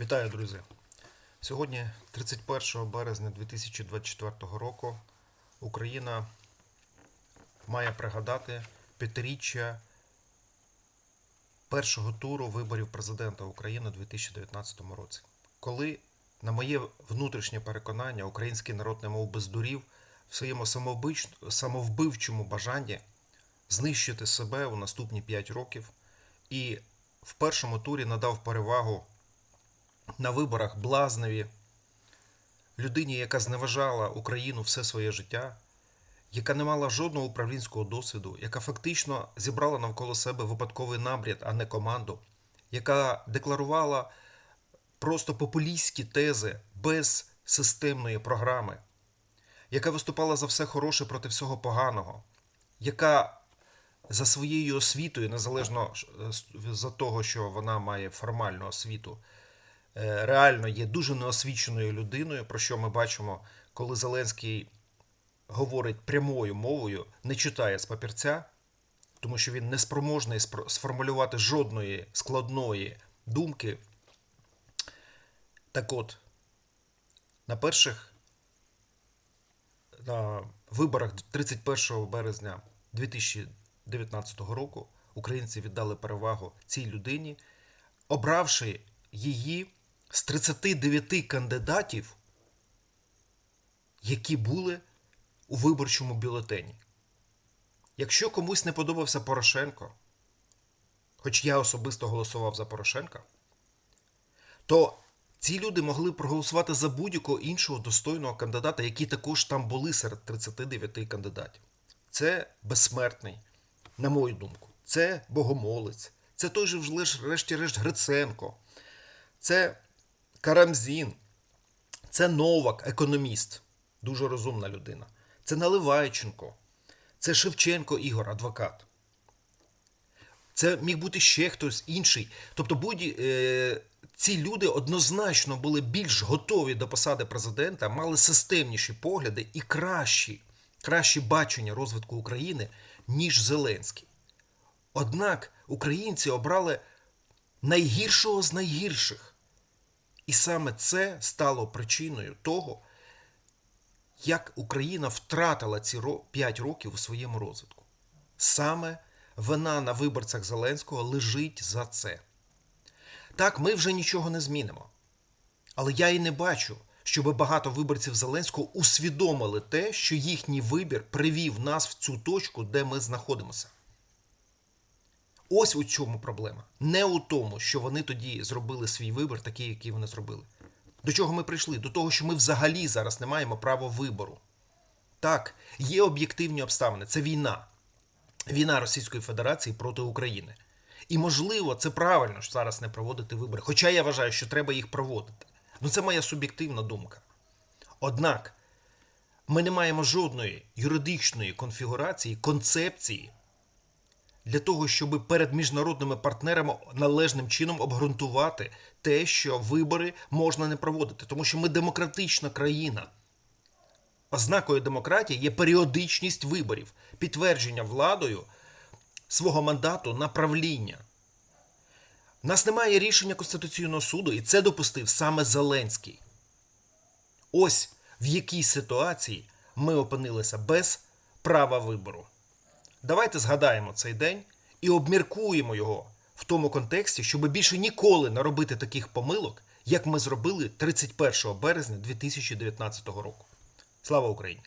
Вітаю, друзі! Сьогодні, 31 березня 2024 року, Україна має пригадати п'ятиріччя першого туру виборів президента України у 2019 році, коли, на моє внутрішнє переконання, український народ немов би здурів в своєму самовбивчому бажанні знищити себе у наступні 5 років і в першому турі надав перевагу на виборах блазневі, людині, яка зневажала Україну все своє життя, яка не мала жодного управлінського досвіду, яка фактично зібрала навколо себе випадковий набряд, а не команду, яка декларувала просто популістські тези без системної програми, яка виступала за все хороше проти всього поганого, яка за своєю освітою, незалежно е, за того, що вона має формальну освіту, реально є дуже неосвіченою людиною, про що ми бачимо, коли Зеленський говорить прямою мовою, не читає з папірця, тому що він не спроможний сформулювати жодної складної думки. Так от, на перших на виборах 31 березня 2019 року українці віддали перевагу цій людині, обравши її з 39 кандидатів, які були у виборчому бюлетені. Якщо комусь не подобався Порошенко, хоч я особисто голосував за Порошенка, то ці люди могли проголосувати за будь-якого іншого достойного кандидата, які також там були серед 39 кандидатів. Це безсмертний, на мою думку. Це богомолець, це той же, врешті-решт, Гриценко, це Карамзін, це Новак, економіст, дуже розумна людина. Це Наливайченко, це Шевченко Ігор, адвокат. Це міг бути ще хтось інший. Тобто будь, е, ці люди однозначно були більш готові до посади президента, мали системніші погляди і кращі, кращі бачення розвитку України, ніж Зеленський. Однак українці обрали найгіршого з найгірших. І саме це стало причиною того, як Україна втратила ці 5 років у своєму розвитку. Саме вина на виборцях Зеленського лежить за це. Так, ми вже нічого не змінимо. Але я і не бачу, щоб багато виборців Зеленського усвідомили те, що їхній вибір привів нас в цю точку, де ми знаходимося. Ось у чому проблема. Не у тому, що вони тоді зробили свій вибір, такий, який вони зробили. До чого ми прийшли? До того, що ми взагалі зараз не маємо права вибору. Так, є об'єктивні обставини. Це війна. Війна Російської Федерації проти України. І можливо, це правильно що зараз не проводити вибори. Хоча я вважаю, що треба їх проводити. Ну це моя суб'єктивна думка. Однак ми не маємо жодної юридичної конфігурації, концепції для того, щоб перед міжнародними партнерами належним чином обґрунтувати те, що вибори можна не проводити, тому що ми демократична країна. Ознакою демократії є періодичність виборів, підтвердження владою свого мандату на правління. У нас немає рішення Конституційного суду, і це допустив саме Зеленський. Ось в якій ситуації ми опинилися без права вибору. Давайте згадаємо цей день і обміркуємо його в тому контексті, щоб більше ніколи не робити таких помилок, як ми зробили 31 березня 2019 року. Слава Україні!